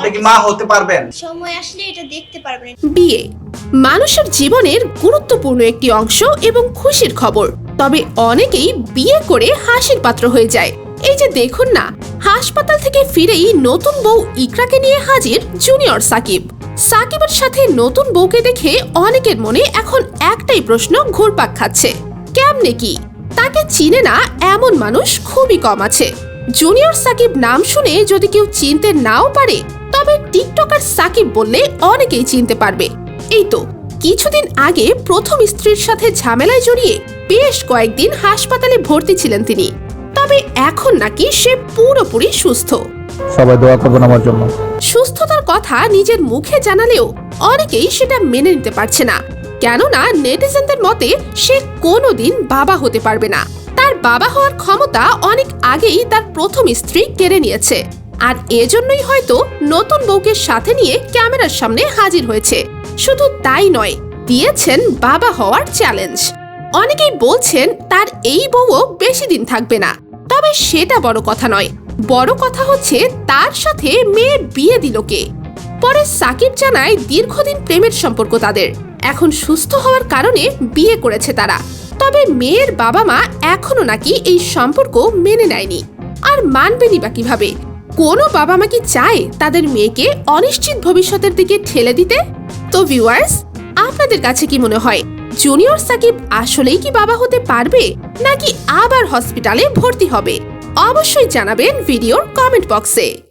আপনি কি মা হতে পারবেন? সময় আসলে এটা দেখতে পারবেন। বিয়ে মানুষের জীবনের গুরুত্বপূর্ণ একটি অংশ এবং খুশির খবর। তবে অনেকেই বিয়ে করে হাসির পাত্র হয়ে যায়। এই যে দেখুন না হাসপাতাল থেকে ফিরেই নতুন বউ ইকরাকে নিয়ে হাজির জুনিয়র সাকিব। সাকিবের সাথে নতুন বউকে দেখে অনেকের মনে এখন একটাই প্রশ্ন ঘুরপাক খাচ্ছে। কেমনে কি? তাকে চিনে না এমন মানুষ খুবই কম আছে। জুনিয়র সাকিব নাম শুনে যদি কেউ চিনতে নাও পারে তবে টিকটকার সাকিব বললে অনেকেই চিনতে পারবে। এই তো কিছুদিন আগে প্রথম স্ত্রীর সাথে ঝামেলায় জড়িয়ে বেশ কয়েকদিন হাসপাতালে ভর্তি ছিলেন তিনি। তবে এখন নাকি সে পুরোপুরি সুস্থ। সবাই দোয়া করবেন আমার জন্য। সুস্থতার কথা নিজের মুখে জানালেও অনেকেই সেটা মেনে নিতে পারছে না। কেননা নেটিজেনদের মতে সে কোনোদিন বাবা হতে পারবে না। তার বাবা হওয়ার ক্ষমতা অনেক আগেই তার প্রথম স্ত্রী কেড়ে নিয়েছে। আর এজন্যই হয়তো নতুন বউকে সাথে নিয়ে ক্যামেরার সামনে হাজির হয়েছে। শুধু তাই নয়, দিয়েছেন বাবা হওয়ার চ্যালেঞ্জ অনেকেই বলছেন তার এই বউও বেশি দিন থাকবে না। তবে সেটা বড় কথা নয়, বড় কথা হচ্ছে তার সাথে মেয়ের বিয়ে দিল কে। পরে সাকিব জানায় দীর্ঘদিন প্রেমের সম্পর্ক তাদের। এখন সুস্থ হওয়ার কারণে বিয়ে করেছে তারা। তবে মেয়ের বাবা মা এখনও নাকি এই সম্পর্ক মেনে নেয়নি। আর মানবেনি বা কীভাবে? কোনো বাবা মা কি চায় তাদের মেয়েকে অনিশ্চিত ভবিষ্যতের দিকে ঠেলে দিতে? তো ভিউয়ার্স আপনাদের কাছে কি মনে হয়? জুনিয়র সাকিব আসলেই কি বাবা হতে পারবে? নাকি আবার হসপিটালে ভর্তি হবে? অবশ্যই জানাবেন ভিডিওর কমেন্ট বক্সে